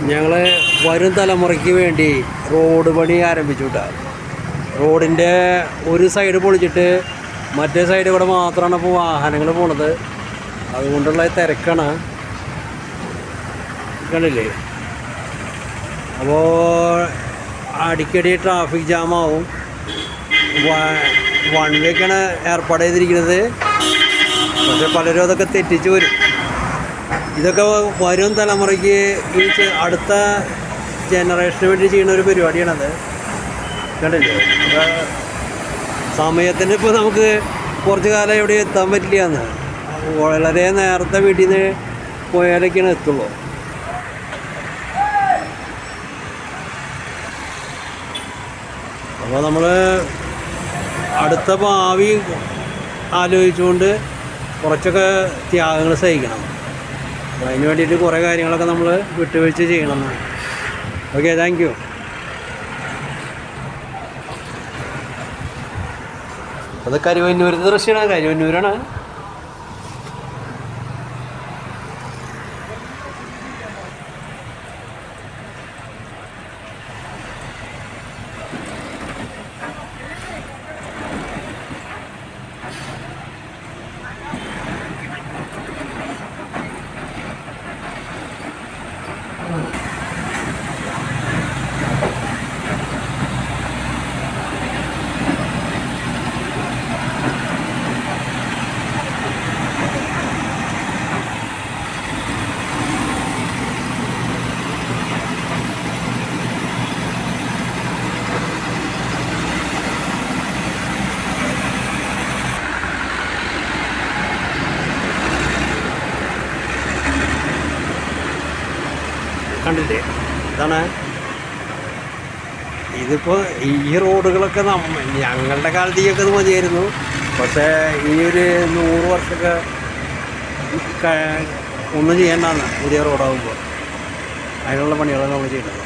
ഞങ്ങൾ വരും തലമുറയ്ക്ക് വേണ്ടി റോഡ് പണി ആരംഭിച്ചു കേട്ടോ റോഡിന്റെ ഒരു സൈഡ് പൊളിച്ചിട്ട് മറ്റേ സൈഡ് കൂടെ മാത്രമാണ് ഇപ്പോൾ വാഹനങ്ങൾ പോണത്. അതുകൊണ്ടുള്ള തിരക്കാണ്. കണ്ടില്ലേ? അപ്പോൾ അടിക്കടി ട്രാഫിക് ജാമാവും വൺ വേക്കാണ് ഏർപ്പാട് ചെയ്തിരിക്കുന്നത്. പക്ഷെ പലരും അതൊക്കെ തെറ്റിച്ച് വരും. ഇതൊക്കെ വരും തലമുറയ്ക്ക് ഈ അടുത്ത ജനറേഷന് വേണ്ടി ചെയ്യുന്ന ഒരു പരിപാടിയാണത്. കണ്ടില്ലേ? സമയത്തിന് ഇപ്പോൾ നമുക്ക് കുറച്ച് കാലം ഇവിടെ എത്താൻ പറ്റില്ല എന്ന് വളരെ നേരത്തെ വീട്ടിൽ നിന്ന് പോയാലൊക്കെയാണ് എത്തുള്ളൂ. അപ്പോൾ നമ്മൾ അടുത്ത ഭാവി ആലോചിച്ചുകൊണ്ട് കുറച്ചൊക്കെ ത്യാഗങ്ങൾ സഹിക്കണം. അപ്പോൾ അതിന് വേണ്ടിയിട്ട് കുറേ കാര്യങ്ങളൊക്കെ നമ്മൾ വിട്ടുവീഴ്ച ചെയ്യണം ഓക്കെ താങ്ക് യു അത് കരുവന്നൂർ ദൃശ്യമാണ്. കരുവന്നൂരാണ് കണ്ടില്ലേ? ഇതാണ്. ഇതിപ്പോൾ ഈ റോഡുകളൊക്കെ ഞങ്ങളുടെ കാലത്തേക്കൊക്കെ ഇത് മതിയായിരുന്നു. പക്ഷേ ഈ ഒരു നൂറ് വർഷമൊക്കെ ഒന്നും ചെയ്യേണ്ടതാണ് പുതിയ റോഡാകുമ്പോൾ അതിനുള്ള പണികളാണ് നമ്മൾ ചെയ്യുന്നത്